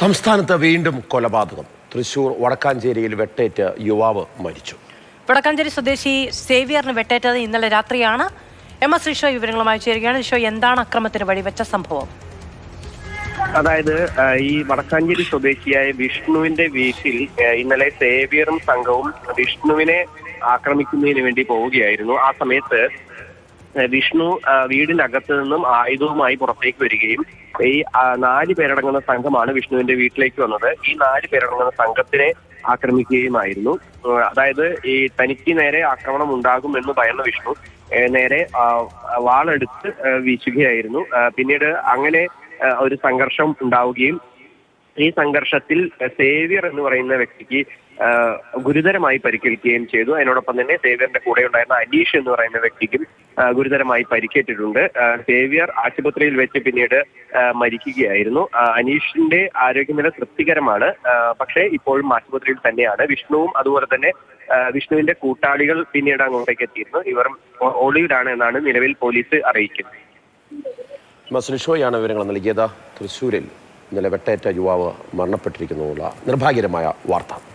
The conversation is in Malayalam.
സംസ്ഥാനത്ത് വീണ്ടും കൊലപാതകം. തൃശൂർ വടക്കാഞ്ചേരിയിൽ വെട്ടേറ്റ് യുവാവ് മരിച്ചു. വടക്കാഞ്ചേരി സ്വദേശി സേവിയറിന് വെട്ടേറ്റത് ഇന്നലെ രാത്രിയാണ്. എം എസ് ഋഷോ വിവരങ്ങളുമായി ചേരുകയാണ്. ഋഷോ എന്താണ് അക്രമത്തിന് വഴിവെച്ച സംഭവം? അതായത് ഈ വടക്കാഞ്ചേരി സ്വദേശിയായ വിഷ്ണുവിന്റെ വീട്ടിൽ ഇന്നലെ സേവിയറും സംഘവും വിഷ്ണുവിനെ ആക്രമിക്കുന്നതിന് വേണ്ടി പോവുകയായിരുന്നു. ആ സമയത്ത് വിഷ്ണു ആ, വീടിനകത്ത് നിന്നും ആയുധവുമായി പുറത്തേക്ക് വരികയും ഈ നാല് പേരടങ്ങുന്ന സംഘമാണ് വിഷ്ണുവിന്റെ വീട്ടിലേക്ക് വന്നത്. ഈ നാല് പേരടങ്ങുന്ന സംഘത്തിനെ ആക്രമിക്കുകയുമായിരുന്നു. അതായത് ഈ തനിക്ക് നേരെ ആക്രമണം ഉണ്ടാകും എന്ന് ഭയന്ന വിഷ്ണു നേരെ വാളെടുത്ത് വീശുകയായിരുന്നു. പിന്നീട് അങ്ങനെ ഒരു സംഘർഷം ഉണ്ടാവുകയും ഈ സംഘർഷത്തിൽ സേവ്യർ എന്ന് പറയുന്ന വ്യക്തിക്ക് ഗുരുതരമായി പരിക്കേൽക്കുകയും ചെയ്തു. അതിനോടൊപ്പം തന്നെ സേവ്യറിന്റെ കൂടെ ഉണ്ടായിരുന്ന അനീഷ് എന്ന് പറയുന്ന വ്യക്തിക്കും ഗുരുതരമായി പരിക്കേറ്റിട്ടുണ്ട്. സേവ്യർ ആശുപത്രിയിൽ വെച്ച് പിന്നീട് മരിക്കുകയായിരുന്നു. അനീഷിന്റെ ആരോഗ്യനില തൃപ്തികരമാണ്. പക്ഷേ ഇപ്പോഴും ആശുപത്രിയിൽ തന്നെയാണ്. വിഷ്ണുവും അതുപോലെ തന്നെ വിഷ്ണുവിന്റെ കൂട്ടാളികൾ പിന്നീട് അങ്ങോട്ടേക്ക് എത്തിയിരുന്നു. ഇവർ ഒളിവിലാണ് എന്നാണ് നിലവിൽ പോലീസ് അറിയിക്കുന്നത്. വിവരങ്ങൾ നൽകിയത്. തൃശൂരിൽ ഇന്നലെ വെട്ടേറ്റ യുവാവ് മരണപ്പെട്ടിരിക്കുന്നുള്ള നിർഭാഗ്യകരമായ വാർത്ത.